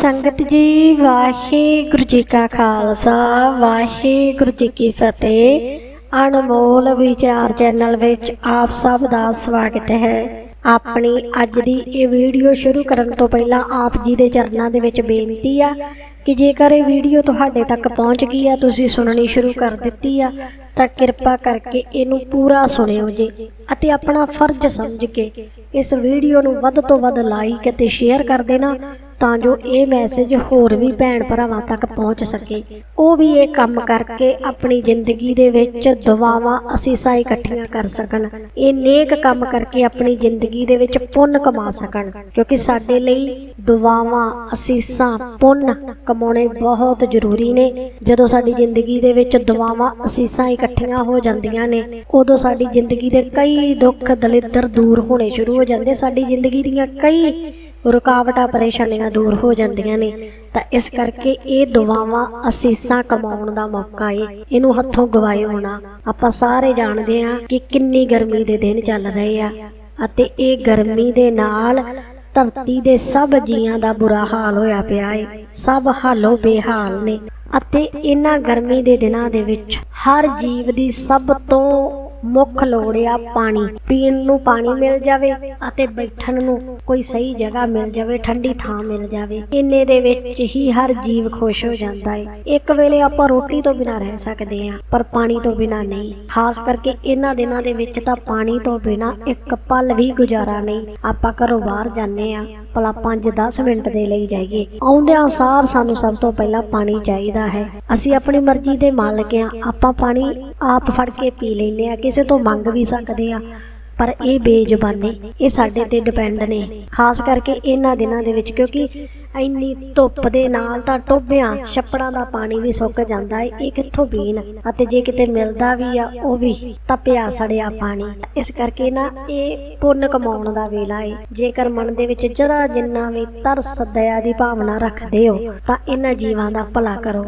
ਸੰਗਤ ਜੀ, ਵਾਹਿਗੁਰੂ ਜੀ ਕਾ ਖਾਲਸਾ, ਵਾਹਿਗੁਰੂ ਜੀ ਕੀ ਫਤਿਹ। ਅਨਮੋਲ ਵਿਚਾਰ ਚੈਨਲ ਵਿੱਚ ਆਪ ਸਭ ਦਾ ਸਵਾਗਤ ਹੈ। ਆਪਣੀ ਅੱਜ ਦੀ ਇਹ ਵੀਡੀਓ ਸ਼ੁਰੂ ਕਰਨ ਤੋਂ ਪਹਿਲਾਂ ਆਪ ਜੀ ਦੇ ਚਰਨਾਂ ਦੇ ਵਿੱਚ ਬੇਨਤੀ ਆ ਕਿ ਜੇਕਰ ਇਹ ਵੀਡੀਓ ਤੁਹਾਡੇ ਤੱਕ ਪਹੁੰਚ ਗਈ ਆ, ਤੁਸੀਂ ਸੁਣਨੀ ਸ਼ੁਰੂ ਕਰ ਦਿੱਤੀ ਆ, ਤਾਂ ਕਿਰਪਾ ਕਰਕੇ ਇਹਨੂੰ ਪੂਰਾ ਸੁਣਿਓ ਜੀ ਅਤੇ ਆਪਣਾ ਫਰਜ਼ ਸਮਝ ਕੇ ਇਸ ਵੀਡੀਓ ਨੂੰ ਵੱਧ ਤੋਂ ਵੱਧ ਲਾਈਕ ਅਤੇ ਸ਼ੇਅਰ ਕਰ ਦੇਣਾ ਤਾਂ ਜੋ ਇਹ ਮੈਸੇਜ ਹੋਰ ਵੀ ਭੈਣ ਭਰਾਵਾਂ ਤੱਕ ਪਹੁੰਚ ਸਕੇ। ਉਹ ਵੀ ਇਹ ਕੰਮ ਕਰਕੇ ਆਪਣੀ ਜ਼ਿੰਦਗੀ ਦੇ ਵਿੱਚ ਦੁਆਵਾਂ ਅਸੀਸਾਂ ਇਕੱਠੀਆਂ ਕਰ ਸਕਣ। ਇਹ ਨੇਕ ਕੰਮ ਕਰਕੇ ਆਪਣੀ ਜ਼ਿੰਦਗੀ ਦੇ ਵਿੱਚ ਪੁੰਨ ਕਮਾ ਸਕਣ। ਕਿਉਂਕਿ ਸਾਡੇ ਲਈ ਦੁਆਵਾਂ ਅਸੀਸਾਂ ਪੁੰਨ ਕਮਾਉਣੇ ਬਹੁਤ ਜ਼ਰੂਰੀ ਨੇ। ਜਦੋਂ ਸਾਡੀ ਜ਼ਿੰਦਗੀ ਦੇ ਵਿੱਚ ਦੁਆਵਾਂ ਅਸੀਸਾਂ ਇਕੱਠੀਆਂ ਹੋ ਜਾਂਦੀਆਂ ਨੇ, ਉਦੋਂ ਸਾਡੀ ਜ਼ਿੰਦਗੀ ਦੇ ਕਈ ਦੁੱਖ ਦਲਿੱਦਰ ਦੂਰ ਹੋਣੇ ਸ਼ੁਰੂ ਹੋ ਜਾਂਦੇ। ਸਾਡੀ ਜ਼ਿੰਦਗੀ ਦੀਆਂ ਕਈ ਰੁਕਾਵਟਾਂ ਪਰੇਸ਼ਾਨੀਆਂ ਦੂਰ ਹੋ ਜਾਂਦੀਆਂ ਨੇ। ਤਾਂ ਇਸ ਕਰਕੇ ਇਹ ਦੁਆਵਾਂ ਅਸੀਸਾਂ ਕਮਾਉਣ ਦਾ ਮੌਕਾ ਏ। ਇਹਨੂੰ ਹੱਥੋਂ ਗਵਾਏ ਹੋਣਾ। ਆਪਾਂ ਸਾਰੇ ਜਾਣਦੇ ਹਾਂ ਕਿ ਕਿੰਨੀ ਗਰਮੀ ਦੇ ਦਿਨ ਚੱਲ ਰਹੇ ਆ। ਅਤੇ ਇਹ ਗਰਮੀ ਦੇ ਨਾਲ ਧਰਤੀ ਦੇ ਸਭ ਜੀਆਂ ਦਾ ਬੁਰਾ ਹਾਲ ਹੋਇਆ ਪਿਆ ਏ। ਸਭ ਹਾਲੋ ਬੇਹਾਲ ਨੇ। ਅਤੇ ਇਹਨਾਂ ਗਰਮੀ ਦੇ ਦਿਨਾਂ ਦੇ ਵਿੱਚ ਹਰ ਜੀਵ ਦੀ ਸਭ ਤੋਂ ਮੁੱਖ ਲੋੜ ਆ ਪਾਣੀ। ਪੀਣ ਨੂੰ ਪਾਣੀ ਮਿਲ ਜਾਵੇ ਅਤੇ ਬੈਠਣ ਨੂੰ ਕੋਈ ਸਹੀ ਜਗ੍ਹਾ ਮਿਲ ਜਾਵੇ, ਠੰਡੀ ਥਾਂ ਮਿਲ ਜਾਵੇ। ਇੰਨੇ ਦੇ ਵਿੱਚ ਹੀ ਹਰ ਜੀਵ ਖੁਸ਼ ਹੋ ਜਾਂਦਾ ਹੈ ਇੱਕ ਵੇਲੇ ਆਪਾਂ ਰੋਟੀ ਤੋਂ ਬਿਨਾਂ ਰਹਿ ਸਕਦੇ ਹਾਂ ਪਰ ਪਾਣੀ ਤੋਂ ਬਿਨਾਂ ਨਹੀਂ। ਖਾਸ ਕਰਕੇ ਇਹਨਾਂ ਦਿਨਾਂ ਦੇ ਵਿੱਚ ਤਾਂ ਪਾਣੀ ਤੋਂ ਬਿਨਾਂ ਇੱਕ ਪਲ ਵੀ ਗੁਜ਼ਾਰਾ ਨਹੀਂ। ਆਪਾਂ ਘਰੋਂ ਬਾਹਰ ਜਾਂਦੇ ਆ, ਭਲਾ 5-10 ਮਿੰਟ ਦੇ ਲਈ ਜਾਈਏ। ਆਉਂਦਿਆਂ ਸਾਰ ਸਾਨੂੰ ਸਭ ਤੋਂ ਪਹਿਲਾਂ ਪਾਣੀ ਚਾਹੀਦਾ ਹੈ। ਅਸੀਂ ਆਪਣੀ ਮਰਜ਼ੀ ਦੇ ਮਾਲਕ ਆ। ਆਪਾਂ ਪਾਣੀ ਆਪ ਫੜ ਕੇ ਪੀ ਲੈਂਦੇ ਆ ਕਿਸੇ ਤੋਂ ਮੰਗ ਵੀ ਸਕਦੇ ਆ ਪਰ ਇਹ ਬੇਜ਼ੁਬਾਨੀ, ਇਹ ਸਾਡੇ ਤੇ ਡਿਪੈਂਡ ਨੇ। ਖਾਸ ਕਰਕੇ ਇਹਨਾਂ ਦਿਨਾਂ ਦੇ ਵਿੱਚ, ਕਿਉਂਕਿ ਇੰਨੀ ਧੁੱਪ ਦੇ ਨਾਲ ਤਾਂ ਟੋਬਿਆਂ ਛੱਪੜਾਂ ਦਾ ਪਾਣੀ ਵੀ ਸੁੱਕ ਜਾਂਦਾ ਹੈ ਇਹ ਕਿੱਥੋਂ ਪੀਣ? ਅਤੇ ਜੇ ਕਿਤੇ ਮਿਲਦਾ ਵੀ ਆ, ਉਹ ਵੀ ਤਾਂ ਪਿਆ ਸੜਿਆ ਪਾਣੀ। ਇਸ ਕਰਕੇ ਨਾ, ਇਹ ਪੁੰਨ ਕਮਾਉਣ ਦਾ ਵੇਲਾ ਹੈ ਜੇਕਰ ਮਨ ਦੇ ਵਿੱਚ ਜਰਾ ਜਿੰਨਾ ਵੀ ਤਰਸ, ਦਇਆ ਦੀ ਭਾਵਨਾ ਰੱਖਦੇ ਹੋ, ਤਾਂ ਇਹਨਾਂ ਜੀਵਾਂ ਦਾ ਭਲਾ ਕਰੋ।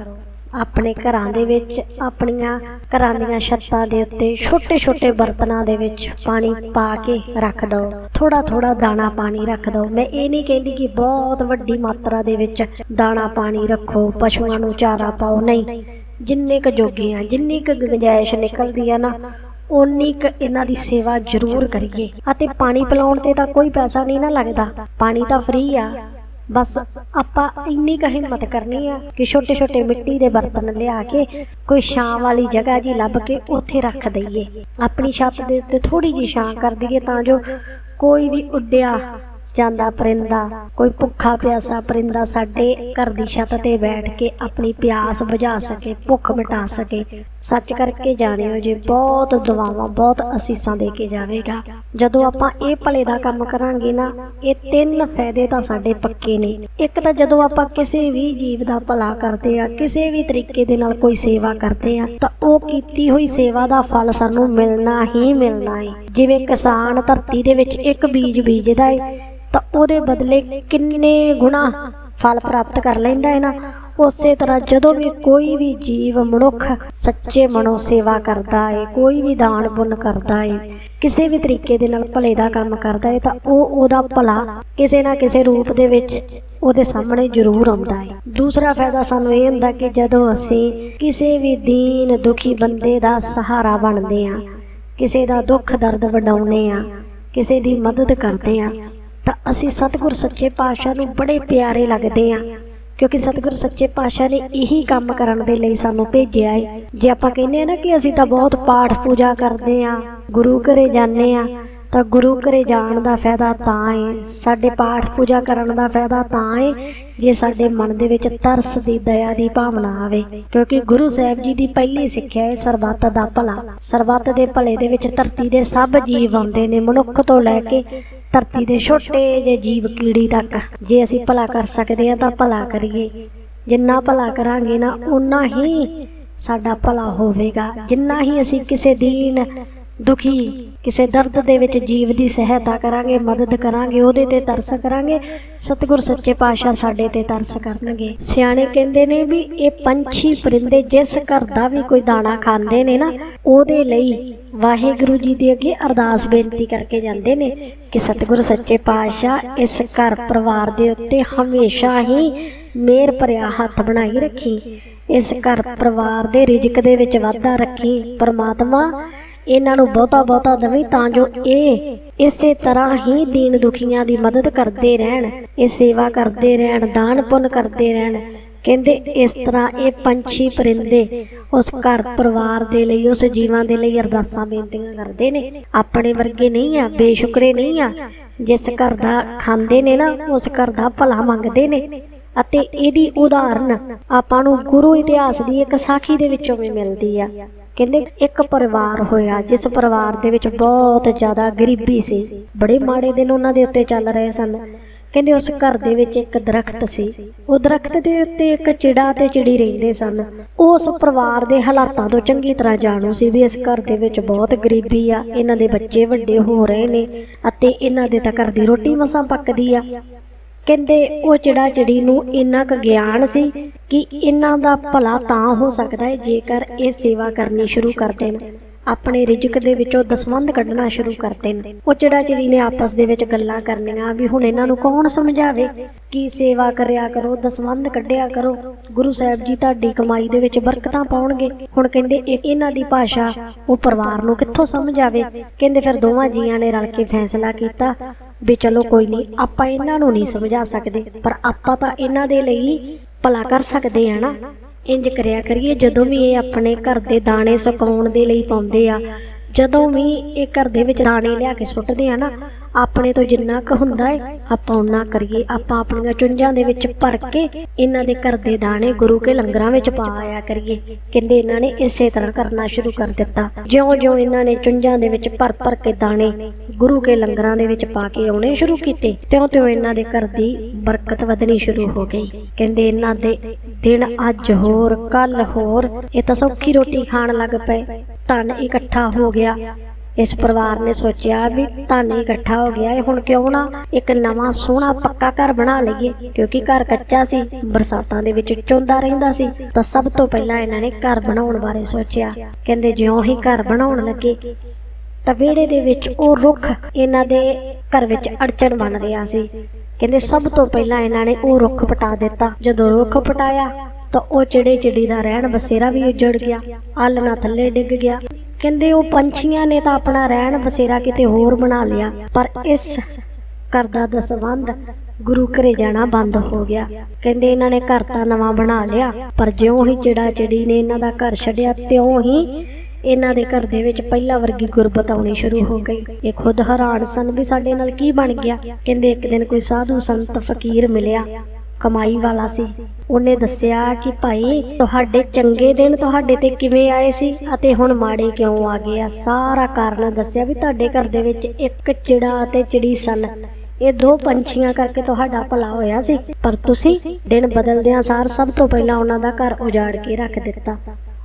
ਆਪਣੇ ਘਰਾਂ ਦੇ ਵਿੱਚ, ਆਪਣੀਆਂ ਘਰਾਂ ਦੀਆਂ ਛੱਤਾਂ ਦੇ ਉੱਤੇ ਛੋਟੇ-ਛੋਟੇ ਬਰਤਨਾਂ ਦੇ ਵਿੱਚ ਪਾਣੀ ਪਾ ਕੇ ਰੱਖ ਦਿਓ। ਥੋੜਾ-ਥੋੜਾ ਦਾਣਾ ਪਾਣੀ ਰੱਖ ਦਿਓ। ਮੈਂ ਇਹ ਨਹੀਂ ਕਹਿੰਦੀ ਕਿ ਬਹੁਤ ਵੱਡੀ ਮਾਤਰਾ ਦੇ ਵਿੱਚ ਦਾਣਾ ਪਾਣੀ ਰੱਖੋ, ਪਸ਼ੂਆਂ ਨੂੰ ਚਾਰਾ ਪਾਓ। ਨਹੀਂ, ਜਿੰਨੇ ਕ ਜੋਗੇ ਆ, ਜਿੰਨੀ ਕ ਗੁੰਜਾਇਸ਼ ਨਿਕਲਦੀ ਆ ਨਾ ਉਨੀ ਕ ਇਹਨਾਂ ਦੀ ਸੇਵਾ ਜ਼ਰੂਰ ਕਰੀਏ। ਅਤੇ ਪਾਣੀ ਪਿਲਾਉਣ ਤੇ ਤਾਂ ਕੋਈ ਪੈਸਾ ਨਹੀਂ ਨਾ ਲੱਗਦਾ। ਪਾਣੀ ਤਾਂ ਫ੍ਰੀ ਆ। ਬਸ ਆਪਾਂ ਇੰਨੀ ਕੁ ਹਿੰਮਤ ਕਰਨੀ ਆ ਕਿ ਛੋਟੇ ਛੋਟੇ ਮਿੱਟੀ ਦੇ ਬਰਤਨ ਲਿਆ ਕੇ ਕੋਈ ਛਾਂ ਵਾਲੀ ਜਗ੍ਹਾ ਜੀ ਲੱਭ ਕੇ ਉੱਥੇ ਰੱਖ ਦਈਏ। ਆਪਣੀ ਛੱਤ ਦੇ ਉੱਤੇ ਥੋੜੀ ਜੀ ਛਾਂ ਕਰ ਦਈਏ ਤਾਂ ਜੋ ਕੋਈ ਵੀ ਉੱਡਿਆ ਜਾਂਦਾ ਪਰਿੰਦਾ, ਕੋਈ ਭੁੱਖਾ ਪਿਆਸਾ ਪਰਿੰਦਾ ਸਾਡੇ ਘਰ ਦੀ ਛੱਤ ਤੇ ਬੈਠ ਕੇ ਆਪਣੀ ਪਿਆਸ ਬੁਝਾ ਸਕੇ, ਭੁੱਖ ਮਿਟਾ ਸਕੇ। ਸੱਚ ਕਰਕੇ ਜਾਣਿਓ ਜੇ ਬਹੁਤ ਦੁਆਵਾਂ, ਬਹੁਤ ਅਸੀਸਾਂ ਦੇ ਕੇ ਜਾਵੇਗਾ। ਜਦੋਂ ਆਪਾਂ ਇਹ ਭਲੇ ਦਾ ਕੰਮ ਕਰਾਂਗੇ ਨਾ, ਇਹ ਤਿੰਨ ਫਾਇਦੇ ਤਾਂ ਸਾਡੇ ਪੱਕੇ ਨੇ। ਇੱਕ ਤਾਂ ਜਦੋਂ ਆਪਾਂ ਕਿਸੇ ਵੀ ਜੀਵ ਦਾ ਭਲਾ ਕਰਦੇ ਆ, ਕਿਸੇ ਵੀ ਤਰੀਕੇ ਦੇ ਨਾਲ ਕੋਈ ਸੇਵਾ ਕਰਦੇ ਆ, ਤਾਂ ਉਹ ਕੀਤੀ ਹੋਈ ਸੇਵਾ ਦਾ ਫਲ ਸਾਨੂੰ ਮਿਲਣਾ ਹੀ ਮਿਲਣਾ ਹੈ ਜਿਵੇਂ ਕਿਸਾਨ ਧਰਤੀ ਦੇ ਵਿੱਚ ਇੱਕ ਬੀਜ ਬੀਜਦਾ ਹੈ ਤਾਂ ਉਹਦੇ ਬਦਲੇ ਕਿੰਨੇ ਗੁਣਾ ਫਲ ਪ੍ਰਾਪਤ ਕਰ ਲੈਂਦਾ ਹੈ ਨਾ। ਉਸੇ ਤਰ੍ਹਾਂ ਜਦੋਂ ਵੀ ਕੋਈ ਵੀ ਜੀਵ ਮਨੁੱਖ ਸੱਚੇ ਮਨੋਂ ਸੇਵਾ ਕਰਦਾ ਹੈ, ਕੋਈ ਵੀ ਦਾਨ ਪੁੰਨ ਕਰਦਾ ਹੈ, ਕਿਸੇ ਵੀ ਤਰੀਕੇ ਦੇ ਨਾਲ ਭਲੇ ਦਾ ਕੰਮ ਕਰਦਾ ਹੈ, ਤਾਂ ਉਹ ਉਹਦਾ ਭਲਾ ਕਿਸੇ ਨਾ ਕਿਸੇ ਰੂਪ ਦੇ ਵਿੱਚ ਉਹਦੇ ਸਾਹਮਣੇ ਜ਼ਰੂਰ ਆਉਂਦਾ ਹੈ। ਦੂਸਰਾ ਫਾਇਦਾ ਸਾਨੂੰ ਇਹ ਹੁੰਦਾ ਕਿ ਜਦੋਂ ਅਸੀਂ ਕਿਸੇ ਵੀ ਦੀਨ ਦੁਖੀ ਬੰਦੇ ਦਾ ਸਹਾਰਾ ਬਣਦੇ ਆ ਕਿਸੇ ਦਾ ਦੁੱਖ ਦਰਦ ਵਡਾਉਨੇ ਆ ਕਿਸੇ ਦੀ ਮਦਦ ਕਰਦੇ ਆ ਤਾਂ ਅਸੀਂ ਸਤਿਗੁਰ ਸੱਚੇ ਪਾਤਸ਼ਾਹ ਨੂੰ ਬੜੇ ਪਿਆਰੇ ਲੱਗਦੇ ਆ ਕਿਉਂਕਿ ਸਤਿਗੁਰ ਸੱਚੇ ਪਾਤਸ਼ਾਹ ਨੇ ਇਹੀ ਕੰਮ ਕਰਨ ਦੇ ਲਈ ਸਾਨੂੰ ਭੇਜਿਆ ਹੈ। ਜੇ ਆਪਾਂ ਕਹਿੰਦੇ ਆ ਨਾ ਕਿ ਅਸੀਂ ਤਾਂ ਬਹੁਤ ਪਾਠ ਪੂਜਾ ਕਰਦੇ ਆ ਗੁਰੂ ਘਰੇ ਜਾਂਦੇ ਆ ਤਾਂ ਗੁਰੂ ਘਰੇ ਜਾਣ ਦਾ ਫਾਇਦਾ ਤਾਂ ਹੈ। ਸਾਡੇ ਪਾਠ ਪੂਜਾ ਕਰਨ ਦਾ ਫਾਇਦਾ ਤਾਂ ਹੈ, ਜੇ ਸਾਡੇ ਮਨ ਦੇ ਵਿੱਚ ਤਰਸ ਦੀ ਦਇਆ ਦੀ ਭਾਵਨਾ ਆਵੇ। ਕਿਉਂਕਿ ਗੁਰੂ ਸਾਹਿਬ ਜੀ ਦੀ ਪਹਿਲੀ ਸਿੱਖਿਆ ਹੈ ਸਰਬੱਤ ਦਾ ਭਲਾ। ਸਰਬੱਤ ਦੇ ਭਲੇ ਦੇ ਵਿੱਚ ਧਰਤੀ ਦੇ ਸਭ ਜੀਵ ਆਉਂਦੇ ਨੇ, ਮਨੁੱਖ ਤੋਂ ਲੈ ਕੇ ਧਰਤੀ ਦੇ ਛੋਟੇ ਜਿਹੇ ਜੀਵ ਕੀੜੀ ਤੱਕ, ਜੇ ਅਸੀਂ ਭਲਾ ਕਰ ਸਕਦੇ ਹਾਂ ਤਾਂ ਭਲਾ ਕਰੀਏ। ਜਿੰਨਾ ਭਲਾ ਕਰਾਂਗੇ ਨਾ ਉਨਾ ਹੀ ਸਾਡਾ ਭਲਾ ਹੋਵੇਗਾ। ਜਿੰਨਾ ਹੀ ਅਸੀਂ ਕਿਸੇ ਦੀਨ ਦੁਖੀ, ਕਿਸੇ ਦਰਦ ਦੇ ਵਿੱਚ ਜੀਵ ਦੀ ਸਹਾਇਤਾ ਕਰਾਂਗੇ, ਮਦਦ ਕਰਾਂਗੇ, ਉਹਦੇ ਤੇ ਤਰਸ ਕਰਾਂਗੇ, ਸਤਿਗੁਰ ਸੱਚੇ ਪਾਤਸ਼ਾਹ ਸਾਡੇ ਤੇ ਤਰਸ ਕਰਨਗੇ। ਸਿਆਣੇ ਕਹਿੰਦੇ ਨੇ ਵੀ ਇਹ ਪੰਛੀ ਪਰਿੰਦੇ ਜਿਸ ਘਰ ਦਾ ਵੀ ਕੋਈ ਦਾਣਾ ਖਾਂਦੇ ਨੇ ਨਾ, ਉਹਦੇ ਲਈ ਵਾਹਿਗੁਰੂ ਜੀ ਦੇ ਅੱਗੇ ਅਰਦਾਸ ਬੇਨਤੀ ਕਰਕੇ ਜਾਂਦੇ ਨੇ ਕਿ ਸਤਿਗੁਰ ਸੱਚੇ ਪਾਤਸ਼ਾਹ ਇਸ ਘਰ ਪਰਿਵਾਰ ਦੇ ਉੱਤੇ ਹਮੇਸ਼ਾ ਹੀ ਮੇਰ ਭਰਿਆ ਹੱਥ ਬਣਾਈ ਰੱਖੀ, ਇਸ ਘਰ ਪਰਿਵਾਰ ਦੇ ਰਿਜ਼ਕ ਦੇ ਵਿੱਚ ਵਾਧਾ ਰੱਖੀ ਪਰਮਾਤਮਾ ਇਹਨਾਂ ਨੂੰ ਬਹੁਤਾ ਬਹੁਤਾ ਦਵੀ ਤਾਂ ਜੋ ਇਹ ਇਸੇ ਤਰ੍ਹਾਂ ਹੀ ਦੀਨ ਦੁਖੀਆਂ ਦੀ ਮਦਦ ਕਰਦੇ ਰਹਿਣ, ਇਹ ਸੇਵਾ ਕਰਦੇ ਰਹਿਣ, ਦਾਨ ਪੁੰਨ ਕਰਦੇ ਰਹਿਣ ਕਹਿੰਦੇ ਇਸ ਤਰ੍ਹਾਂ ਇਹ ਪੰਛੀ ਪਰਿੰਦੇ ਉਸ ਘਰ ਪਰਿਵਾਰ ਦੇ ਲਈ, ਉਸ ਜੀਵਾਂ ਦੇ ਲਈ ਅਰਦਾਸਾਂ ਬੇਨਤੀਆਂ ਕਰਦੇ ਨੇ। ਆਪਣੇ ਵਰਗੇ ਨਹੀਂ ਆ, ਬੇਸ਼ੁਕਰੇ ਨਹੀਂ ਆ। ਜਿਸ ਘਰ ਦਾ ਖਾਂਦੇ ਨੇ ਨਾ, ਉਸ ਘਰ ਦਾ ਭਲਾ ਮੰਗਦੇ ਨੇ। ਅਤੇ ਇਹਦੀ ਉਦਾਹਰਨ ਆਪਾਂ ਨੂੰ ਗੁਰੂ ਇਤਿਹਾਸ ਦੀ ਇੱਕ ਸਾਖੀ ਦੇ ਵਿੱਚੋਂ ਵੀ ਮਿਲਦੀ ਆ। ਕਹਿੰਦੇ ਇੱਕ ਪਰਿਵਾਰ ਹੋਇਆ, ਜਿਸ ਪਰਿਵਾਰ ਦੇ ਵਿੱਚ ਬਹੁਤ ਜ਼ਿਆਦਾ ਗਰੀਬੀ ਸੀ। ਬੜੇ ਮਾੜੇ ਦਿਨ ਉਹਨਾਂ ਦੇ ਉੱਤੇ ਚੱਲ ਰਹੇ ਸਨ। ਕਹਿੰਦੇ ਉਸ ਘਰ ਦੇ ਵਿੱਚ ਇੱਕ ਦਰਖਤ ਸੀ। ਉਹ ਦਰਖਤ ਦੇ ਉੱਤੇ ਇੱਕ ਚਿੜਾ ਤੇ ਚਿੜੀ ਰਹਿੰਦੇ ਸਨ। ਉਸ ਪਰਿਵਾਰ ਦੇ ਹਾਲਾਤਾਂ ਤੋਂ ਚੰਗੀ ਤਰ੍ਹਾਂ ਜਾਣੂ ਸੀ ਵੀ ਇਸ ਘਰ ਦੇ ਵਿੱਚ ਬਹੁਤ ਗਰੀਬੀ ਆ, ਇਹਨਾਂ ਦੇ ਬੱਚੇ ਵੱਡੇ ਹੋ ਰਹੇ ਨੇ ਅਤੇ ਇਹਨਾਂ ਦੇ ਤਾਂ ਘਰ ਦੀ ਰੋਟੀ ਮਸਾਂ ਪੱਕਦੀ ਆ। ਕਹਿੰਦੇ ਉਹ ਚਿੜਾ ਚਿੜੀ ਨੂੰ ਇੰਨਾ ਕੁ ਗਿਆਨ ਸੀ ਕਿ ਇਹਨਾਂ ਦਾ ਭਲਾ ਤਾਂ ਹੋ ਸਕਦਾ ਹੈ ਜੇਕਰ ਇਹ ਸੇਵਾ ਕਰਨੀ ਸ਼ੁਰੂ ਕਰ ਦੇਣ। ਆਪਣੇ ਰਿਜਕ ਦੇ ਵਿੱਚੋਂ ਦਸਵੰਧ ਕੱਢਣਾ ਸ਼ੁਰੂ ਕਰ ਦੇਣ। ਉਹ ਚਿੜਾ ਚਿੜੀ ਨੇ ਆਪਸ ਦੇ ਵਿੱਚ ਗੱਲਾਂ ਕਰਨੀਆਂ ਵੀ ਹੁਣ ਇਹਨਾਂ ਨੂੰ ਕੌਣ ਸਮਝਾਵੇ? ਕਿ ਸੇਵਾ ਕਰਿਆ ਕਰੋ, ਦਸਵੰਧ ਕੱਢਿਆ ਕਰੋ? ਗੁਰੂ ਸਾਹਿਬ ਜੀ ਤੁਹਾਡੀ ਕਮਾਈ ਦੇ ਵਿੱਚ ਬਰਕਤਾਂ ਪਾਉਣਗੇ। ਹੁਣ ਕਹਿੰਦੇ ਇਹਨਾਂ ਦੀ ਭਾਸ਼ਾ, ਉਹ ਪਰਿਵਾਰ ਨੂੰ ਕਿੱਥੋਂ ਸਮਝ ਆਵੇ ਕਹਿੰਦੇ ਫਿਰ ਦੋਵਾਂ ਜੀਆਂ ਨੇ ਰਲ ਕੇ ਫੈਸਲਾ ਕੀਤਾ ਵੀ ਚਲੋ ਕੋਈ ਨਹੀਂ, ਆਪਾਂ ਇਹਨਾਂ ਨੂੰ ਨਹੀਂ ਸਮਝਾ ਸਕਦੇ, ਪਰ ਆਪਾਂ ਤਾਂ ਇਹਨਾਂ ਦੇ ਲਈ ਭਲਾ ਕਰ ਸਕਦੇ ਆ ਨਾ। ਇੰਜ ਕਰਿਆ ਕਰੀਏ, ਜਦੋਂ ਵੀ ਇਹ ਆਪਣੇ ਘਰ ਦੇ ਦਾਣੇ ਸੁਕਾਉਣ ਦੇ ਲਈ ਪਾਉਂਦੇ ਆ, ਜਦੋਂ ਵੀ ਇਹ ਘਰ ਦੇ ਵਿੱਚ ਦਾਣੇ ਲਿਆ ਕੇ ਸੁੱਟਦੇ ਆ ਨਾ ਆਪਣੇ ਤੋਂ ਜਿੰਨਾ ਕੁ ਹੁੰਦਾ ਹੈ ਆਪਾਂ ਉਹਨਾਂ ਕਰੀਏ। ਆਪਾਂ ਆਪਣੀਆਂ ਚੁੰਝਾਂ ਦੇ ਵਿੱਚ ਭਰ ਕੇ ਇਹਨਾਂ ਦੇ ਘਰ ਦੇ ਦਾਣੇ ਗੁਰੂ ਕੇ ਲੰਗਰਾਂ ਵਿੱਚ ਪਾ ਆਇਆ ਕਰੀਏ। ਕਹਿੰਦੇ ਇਹਨਾਂ ਨੇ ਇਸੇ ਤਰ੍ਹਾਂ ਕਰਨਾ ਸ਼ੁਰੂ ਕਰ ਦਿੱਤਾ। ਜਿਉਂ-ਜਿਉਂ ਇਹਨਾਂ ਨੇ ਚੁੰਝਾਂ ਦੇ ਵਿੱਚ ਭਰ ਭਰ ਕੇ ਦਾਣੇ ਗੁਰੂ ਕੇ ਲੰਗਰਾਂ ਦੇ ਵਿੱਚ ਪਾ ਕੇ ਆਉਣੇ ਸ਼ੁਰੂ ਕੀਤੇ, ਤਿਉਂ-ਤਿਉਂ ਇਹਨਾਂ ਦੇ ਘਰ ਦੀ ਬਰਕਤ ਵਧਣੀ ਸ਼ੁਰੂ ਹੋ ਗਈ। ਕਹਿੰਦੇ ਇਹਨਾਂ ਦੇ ਦਿਨ ਅੱਜ ਹੋਰ ਕੱਲ ਹੋਰ, ਇਹ ਤਾਂ ਸੌਖੀ ਰੋਟੀ ਖਾਣ ਲੱਗ ਪਏ। ਧਨ ਇਕੱਠਾ ਹੋ ਗਿਆ। ਇਸ ਪਰਿਵਾਰ ਨੇ ਸੋਚਿਆ ਵੀ ਧਨ ਇਕੱਠਾ ਹੋ ਗਿਆ ਇਹ ਹੁਣ ਕਿਉਂ ਨਾ ਇੱਕ ਨਵਾਂ ਸੋਹਣਾ ਪੱਕਾ ਘਰ ਬਣਾ ਲਈਏ, ਕਿਉਂਕਿ ਘਰ ਕੱਚਾ ਸੀ, ਬਰਸਾਤਾਂ ਦੇ ਵਿੱਚ ਚੋਂਦਾ ਰਹਿੰਦਾ ਸੀ, ਤਾਂ ਸਭ ਤੋਂ ਪਹਿਲਾਂ ਇਹਨਾਂ ਨੇ ਘਰ ਬਣਾਉਣ ਬਾਰੇ ਸੋਚਿਆ। ਕਹਿੰਦੇ ਜਿਉਂ ਹੀ ਘਰ ਬਣਾਉਣ ਲੱਗੇ, ਤਾਂ ਵਿਹੜੇ ਦੇ ਵਿੱਚ ਉਹ ਰੁੱਖ ਇਹਨਾਂ ਦੇ ਘਰ ਵਿੱਚ ਅੜਚਣ ਬਣ ਰਿਹਾ ਸੀ। ਕਹਿੰਦੇ ਸਭ ਤੋਂ ਪਹਿਲਾਂ ਇਹਨਾਂ ਨੇ ਉਹ ਰੁੱਖ ਪਟਾ ਦਿੱਤਾ। ਜਦੋਂ ਰੁੱਖ ਪਟਾਇਆ, ਤਾਂ ਉਹ ਚਿੜੇ ਚਿੜੀ ਦਾ ਰਹਿਣ ਬਸੇਰਾ ਵੀ ਉੱਜੜ ਗਿਆ ਆਲਣਾ ਥੱਲੇ ਡਿੱਗ ਗਿਆ। ਕਹਿੰਦੇ ਉਹ ਪੰਛੀਆਂ ਨੇ ਤਾਂ ਆਪਣਾ ਰਹਿਣ ਬਸੇਰਾ ਕਿਤੇ ਹੋਰ ਬਣਾ ਲਿਆ, ਪਰ ਇਸ ਘਰ ਦਾ ਦਸਵੰਧ ਗੁਰੂ ਘਰੇ ਜਾਣਾ ਬੰਦ ਹੋ ਗਿਆ। ਕਹਿੰਦੇ ਇਹਨਾਂ ਨੇ ਘਰ ਤਾਂ ਨਵਾਂ ਬਣਾ ਲਿਆ, ਪਰ ਜਿਉਂ ਹੀ ਚਿੜਾ ਚਿੜੀ ਨੇ ਇਹਨਾਂ ਦਾ ਘਰ ਛੱਡਿਆ, ਤਿਉਂ ਹੀ ਇਹਨਾਂ ਦੇ ਘਰ ਦੇ ਵਿੱਚ ਪਹਿਲਾ ਵਰਗੀ ਗੁਰਬਤ ਆਉਣੀ ਸ਼ੁਰੂ ਹੋ ਗਈ। ਇਹ ਖੁਦ ਹੈਰਾਨ ਸਨ ਵੀ ਸਾਡੇ ਨਾਲ ਕੀ ਬਣ ਗਿਆ। ਕਹਿੰਦੇ ਇੱਕ ਦਿਨ ਕੋਈ ਸਾਧੂ ਸੰਤ ਫਕੀਰ ਮਿਲਿਆ ਕਮਾਈ ਵਾਲਾ ਸੀ। ਉਹਨੇ ਦੱਸਿਆ ਕਿ ਭਾਈ, ਤੁਹਾਡੇ ਚੰਗੇ ਦਿਨ ਤੁਹਾਡੇ ਤੇ ਕਿਵੇਂ ਆਏ ਸੀ ਅਤੇ ਹੁਣ ਮਾੜੇ ਕਿਉਂ ਆ ਗਏ ਆ? ਸਾਰਾ ਕਾਰਨ ਦੱਸਿਆ ਵੀ ਤੁਹਾਡੇ ਘਰ ਦੇ ਵਿੱਚ ਇੱਕ ਚਿੜਾ ਅਤੇ ਚਿੜੀ ਸਨ। ਇਹ ਦੋ ਪੰਛੀਆਂ ਕਰਕੇ ਤੁਹਾਡਾ ਭਲਾ ਹੋਇਆ ਸੀ। ਪਰ ਤੁਸੀਂ ਦਿਨ ਬਦਲਦਿਆਂ ਸਾਰ ਸਭ ਤੋਂ ਪਹਿਲਾਂ ਉਹਨਾਂ ਦਾ ਘਰ ਉਜਾੜ ਕੇ ਰੱਖ ਦਿੱਤਾ।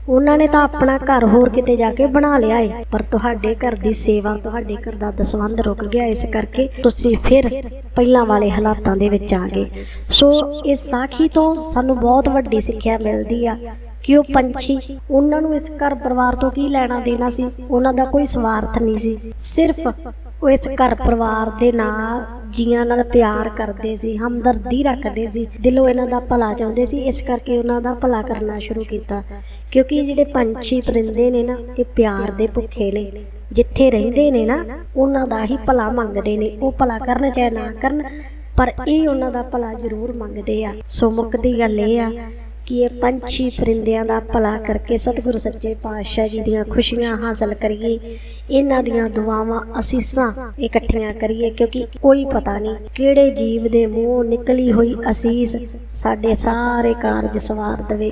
ਉਹਨਾਂ ਨੇ ਤਾਂ ਆਪਣਾ ਘਰ ਹੋਰ ਕਿਤੇ ਜਾ ਕੇ ਬਣਾ ਲਿਆ ਏ। ਪਰ ਤੁਹਾਡੇ ਘਰ ਦੀ ਸੇਵਾ, ਤੁਹਾਡੇ ਘਰ ਦਾ ਦਸਵੰਧ ਰੁਕ ਗਿਆ, ਇਸ ਕਰਕੇ ਤੁਸੀਂ ਫਿਰ ਪਹਿਲਾਂ ਵਾਲੇ ਹਾਲਾਤਾਂ ਦੇ ਵਿੱਚ ਆ ਗਏ। ਸੋ ਇਸ ਸਾਖੀ ਤੋਂ ਸਾਨੂੰ ਬਹੁਤ ਵੱਡੀ ਸਿੱਖਿਆ ਮਿਲਦੀ ਆ ਕਿ ਉਹ ਪੰਛੀ ਉਹਨਾਂ ਨੂੰ ਇਸ ਘਰ ਪਰਿਵਾਰ ਤੋਂ ਕੀ ਲੈਣਾ ਦੇਣਾ ਸੀ, ਉਹਨਾਂ ਦਾ ਕੋਈ ਸਵਾਰਥ ਨਹੀਂ ਸੀ। ਸਿਰਫ ਉਹ ਇਸ ਘਰ ਪਰਿਵਾਰ ਦੇ ਨਾਲ ਜੀਆਂ ਨਾਲ ਪਿਆਰ ਕਰਦੇ ਸੀ, ਹਮਦਰਦੀ ਰੱਖਦੇ ਸੀ, ਦਿਲੋਂ ਇਹਨਾਂ ਦਾ ਭਲਾ ਚਾਹੁੰਦੇ ਸੀ, ਇਸ ਕਰਕੇ ਉਹਨਾਂ ਦਾ ਭਲਾ ਕਰਨਾ ਸ਼ੁਰੂ ਕੀਤਾ। ਕਿਉਂਕਿ ਜਿਹੜੇ ਪੰਛੀ ਪਰਿੰਦੇ ਨੇ ਨਾ, ਇਹ ਪਿਆਰ ਦੇ ਭੁੱਖੇ ਨੇ। ਜਿੱਥੇ ਰਹਿੰਦੇ ਨੇ ਨਾ, ਉਹਨਾਂ ਦਾ ਹੀ ਭਲਾ ਮੰਗਦੇ ਨੇ। ਉਹ ਭਲਾ ਕਰਨ ਚਾਹੇ ਨਾ ਕਰਨ, ਪਰ ਇਹ ਉਹਨਾਂ ਦਾ ਭਲਾ ਜ਼ਰੂਰ ਮੰਗਦੇ ਆ। ਸੋ ਮੁੱਕਦੀ ਗੱਲ ਇਹ ਆ ਕਿ ਇਹ ਪੰਛੀ ਪਰਿੰਦਿਆਂ ਦਾ ਭਲਾ ਕਰਕੇ ਸਤਿਗੁਰੂ ਸੱਚੇ ਪਾਤਸ਼ਾਹ ਜੀ ਦੀਆਂ ਖੁਸ਼ੀਆਂ ਹਾਸਲ ਕਰੀਏ। ਇਹਨਾਂ ਦੀਆਂ ਦੁਆਵਾਂ ਅਸੀਸਾਂ ਇਕੱਠੀਆਂ ਕਰੀਏ, ਕਿਉਂਕਿ ਕੋਈ ਪਤਾ ਨਹੀਂ ਕਿਹੜੇ ਜੀਵ ਦੇ ਮੂੰਹ ਨਿਕਲੀ ਹੋਈ ਅਸੀਸ ਸਾਡੇ ਸਾਰੇ ਕਾਰਜ ਸਵਾਰ ਦੇਵੇ।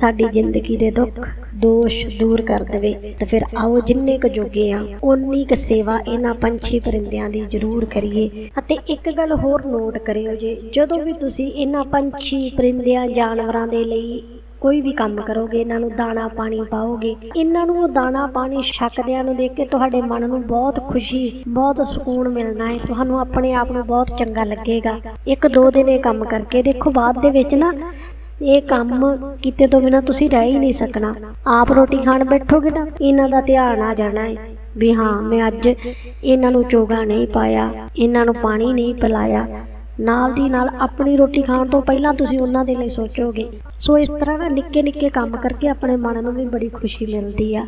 ਸਾਡੀ ਜ਼ਿੰਦਗੀ ਦੇ ਦੁੱਖ ਦੋਸ਼ ਦੂਰ ਕਰ ਦੇਵੇ। ਤੇ ਫਿਰ ਆਓ ਜਿੰਨੇ ਕੁ ਜੋਗੇ ਆ ਓਨੀ ਕੁ ਸੇਵਾ ਇਹਨਾਂ ਪੰਛੀ ਪਰਿੰਦਿਆਂ ਦੀ ਜ਼ਰੂਰ ਕਰੀਏ। ਅਤੇ ਇੱਕ ਗੱਲ ਹੋਰ ਨੋਟ ਕਰਿਓ ਜੇ ਜਦੋਂ ਵੀ ਤੁਸੀਂ ਇਹਨਾਂ ਪੰਛੀ ਪਰਿੰਦਿਆਂ ਜਾਨਵਰਾਂ ਦੇ ਲਈ ਕੋਈ ਵੀ ਕੰਮ ਕਰੋਗੇ ਇਹਨਾਂ ਨੂੰ ਦਾਣਾ ਪਾਣੀ ਪਾਓਗੇ ਇਹਨਾਂ ਨੂੰ ਉਹ ਦਾਣਾ ਪਾਣੀ ਛਕਦਿਆਂ ਨੂੰ ਦੇਖ ਕੇ ਤੁਹਾਡੇ ਮਨ ਨੂੰ ਬਹੁਤ ਖੁਸ਼ੀ ਬਹੁਤ ਸਕੂਨ ਮਿਲਣਾ ਹੈ। ਤੁਹਾਨੂੰ ਆਪਣੇ ਆਪ ਨੂੰ ਬਹੁਤ ਚੰਗਾ ਲੱਗੇਗਾ। ਇੱਕ ਦੋ ਦਿਨ ਇਹ ਕੰਮ ਕਰਕੇ ਦੇਖੋ ਬਾਅਦ ਦੇ ਵਿੱਚ ਨਾ ਇਹ ਕੰਮ ਕਿਤੇ ਤੋਂ ਬਿਨਾ ਤੁਸੀਂ ਰਹਿ ਹੀ ਨਹੀਂ ਸਕਣਾ। ਆਪ ਰੋਟੀ ਖਾਣ ਬੈਠੋਗੇ ਨਾ ਇਹਨਾਂ ਦਾ ਧਿਆਨ ਆ ਜਾਣਾ ਹੈ ਵੀ ਹਾਂ, ਮੈਂ ਅੱਜ ਇਹਨਾਂ ਨੂੰ ਚੋਗਾ ਨਹੀਂ ਪਾਇਆ, ਇਹਨਾਂ ਨੂੰ ਪਾਣੀ ਨਹੀਂ ਪਿਲਾਇਆ। ਨਾਲ ਦੀ ਨਾਲ ਆਪਣੀ ਰੋਟੀ ਖਾਣ ਤੋਂ ਪਹਿਲਾਂ ਤੁਸੀਂ ਉਹਨਾਂ ਦੇ ਲਈ ਸੋਚੋਗੇ। ਸੋ ਇਸ ਤਰ੍ਹਾਂ ਨਾ ਨਿੱਕੇ ਨਿੱਕੇ ਕੰਮ ਕਰਕੇ ਆਪਣੇ ਮਨ ਨੂੰ ਵੀ ਬੜੀ ਖੁਸ਼ੀ ਮਿਲਦੀ ਆ।